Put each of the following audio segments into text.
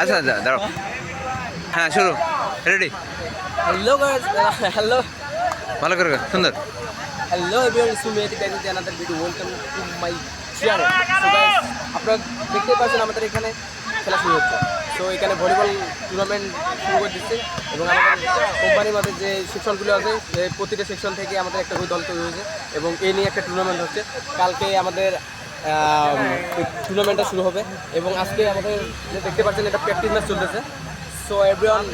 আচ্ছা আচ্ছা দাঁড়াও। হ্যাঁ শুরু। রেডি হ্যালো গাইস হ্যালো ভালো করে সুন্দর। হ্যালো এভরিওয়ান মি এটি guys another video welcome to my guys আপনারা দেখতে পাচ্ছেন আমাদের এখানে খেলা শুরু হচ্ছে। সো এখানে ভলিবল টুর্নামেন্ট শুরু করে দিচ্ছে এবং আমাদের কোম্পানির মধ্যে যে সেকশনগুলো আছে প্রতিটা সেকশন থেকে আমাদের একটা করে দল তৈরি হয়েছে এবং এই নিয়ে একটা টুর্নামেন্ট হচ্ছে। কালকে আমাদের টুর্নামেন্টটা শুরু হবে। এবং আজকে আমাদের যে দেখতে পাচ্ছেন এটা প্র্যাকটিস ম্যাচ চলতেছে। সো এভরিওয়ান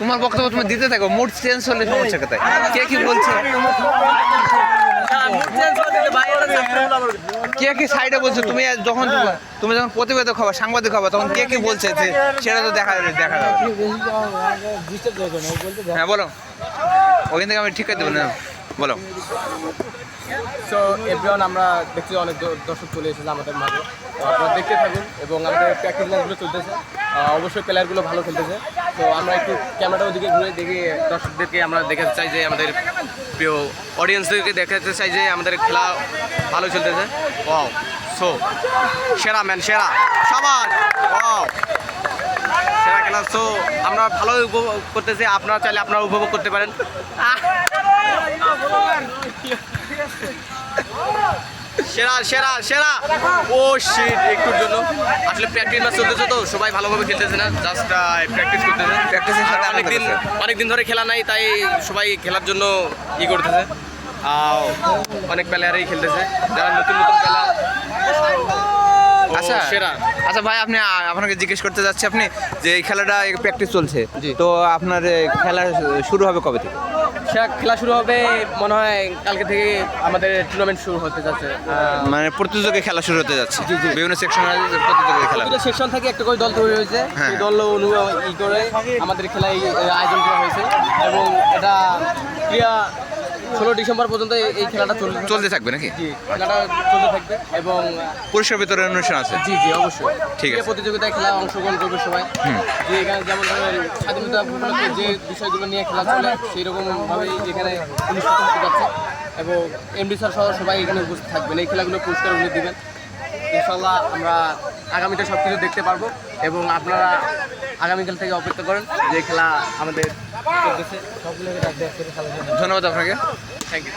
তোমার বক্তব্য তুমি দিতে থাকো মুড চেঞ্জ হলে সমস্যা কোথায়? কে কি বলছে? কে কি সাইডে বলছে? তুমি যখন তুমি যখন প্রতিবেদক হবা সাংবাদিক হবা তখন কে কি বলছে সেটা তো দেখা যাবে দেখা যাবে। হ্যাঁ বলো। ওখান থেকে আমি ঠিক করে দেবো না? বলো। সো এভরিওয়ান আমরা দেখছি অনেক দ- দর্শক চলে এসেছে আমাদের মাঝে। তো আপনারা দেখতে থাকুন এবং আমাদের প্র্যাকটিস ম্যাচগুলো চলতেছে। অবশ্যই প্লেয়ারগুলো ভালো খেলতেছে। তো আমরা একটু ক্যামেরাটা ওদিকে ঘুরে দেখে দর্শকদেরকে আমরা দেখাতে চাই যে আমাদের প্রিয় অডিয়েন্সদেরকে দেখাতে চাই যে আমাদের খেলা ভালো চলতেছে। ও সো সেরা ম্যান সেরা। সবার ও সেরা খেলা সো আমরা ভালো উপভোগ করতেছি। আপনারা চাইলে আপনারা উপভোগ করতে পারেন। সেরা সেরা সেরা। ও শিট একটুর জন্য। আসলে প্র্যাকটিস ম্যাচ চলতেছে তো সবাই ভালোভাবে খেলতেছে না জাস্ট প্র্যাকটিস করতেছে। Practice-এর সাথে অনেকদিন অনেক দিন ধরে খেলা নাই তাই সবাই খেলার জন্য ই করতেছে। অনেক প্লেয়ারই খেলতেছে। যারা নতুন নতুন প্লেয়ার আচ্ছা। সেরা। আচ্ছা ভাই আপনি আপনাকে জিজ্ঞেস করতে যাচ্ছি আপনি যে এই খেলাটা প্র্যাকটিস চলছে তো আপনার খেলা শুরু হবে কবে থেকে? খেলা শুরু হবে মনে হয় কালকে থেকে আমাদের টুর্নামেন্ট শুরু হতে যাচ্ছে মানে প্রতিযোগী খেলা শুরু হতে যাচ্ছে। বিভিন্ন সেকশনের প্রতিযোগী খেলা। সেকশন থেকে একটা করে দল তৈরি হয়েছে। হ্যাঁ। সেই দল অনুভব ই করে আমাদের খেলায় আয়োজন করা হয়েছে। এবং এটা ক্রিয়া ষোলো ডিসেম্বর পর্যন্ত এই- খেলাটা চলবে। চলতে থাকবে নাকি? খেলাটা চলতে থাকবে এবং পুরস্কার বিতরণ অনুষ্ঠান আছে? জি জি অবশ্যই। ঠিক আছে। প্রতিযোগিতায় খেলা অংশগ্রহণ করবে সবাই। যে এখানে যেমন স্বাধীনতা উপলক্ষে যে বিষয়গুলো নিয়ে খেলা চলে সেই রকম ভাবেই এখানে অনুষ্ঠিত হতে যাচ্ছে। এবং এমডি স্যার সহ সবাই এখানে উপস্থিত থাকবেন। এই খেলাগুলো পুরস্কার উনি দিবেন। ইনশাল্লাহ আমরা আগামীতে সব কিছু দেখতে পারব। এবং আপনারা আগামীকাল থেকে অপেক্ষা করেন যে খেলা আমাদের ধন্যবাদ আপনাকে। Thank you